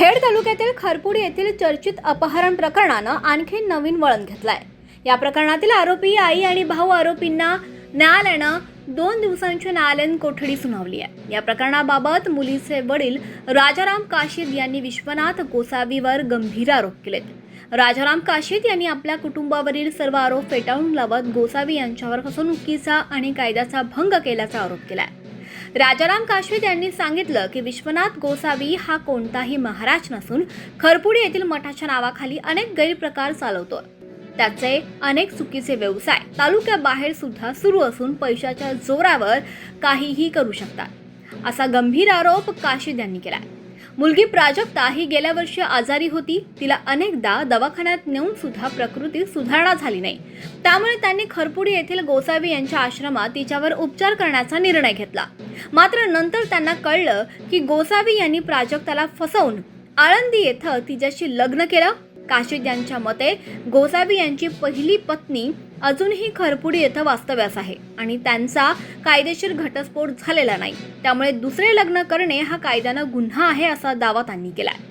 खेड तालुक्यातील खरपुडी येथील चर्चित अपहरण प्रकरणानं आणखी नवीन वळण घेतलंय. या प्रकरणातील आरोपी आई आणि भाऊ आरोपींना न्यायालयानं दोन दिवसांची न्यायालयीन कोठडी सुनावली आहे. या प्रकरणाबाबत मुलीचे वडील राजाराम काशीद यांनी विश्वनाथ गोसावीवर गंभीर आरोप केलेत. राजाराम काशीद यांनी आपल्या कुटुंबावरील सर्व आरोप फेटाळून लावत गोसावी यांच्यावर फसवणुकीचा आणि कायद्याचा भंग केल्याचा आरोप केला आहे राजाराम काशवीत यांनी सांगितलं की विश्वनाथ गोसावी हा कोणताही महाराज नसून खरपुडी येथील मठाच्या नावाखाली अनेक गैरप्रकार चालवतो त्याचे अनेक चुकीचे व्यवसाय तालुक्याबाहेर सुद्धा सुरू असून पैशाच्या जोरावर काहीही करू शकतात. असा गंभीर आरोप काशीद यांनी केला मुलगी प्राजक्ता ही गेल्या वर्षी आजारी होती. तिला अनेकदा दवाखान्यात नेऊन सुद्धा प्रकृतीत सुधारणा झाली नाही. त्यामुळे त्यांनी खरपुडी येथील गोसावी यांच्या आश्रमात तिच्यावर उपचार करण्याचा निर्णय घेतला. मात्र नंतर त्यांना कळलं की गोसावी यांनी प्राजक्ताला फसवून आळंदी येथं तिच्याशी लग्न केलं. काशीद यांच्या मते गोसावी यांची पहिली पत्नी अजूनही खरपुडी येथं वास्तव्यास आहे आणि त्यांचा कायदेशीर घटस्फोट झालेला नाही. त्यामुळे दुसरे लग्न करणे हा कायद्यानं गुन्हा आहे असा दावा त्यांनी केलाय.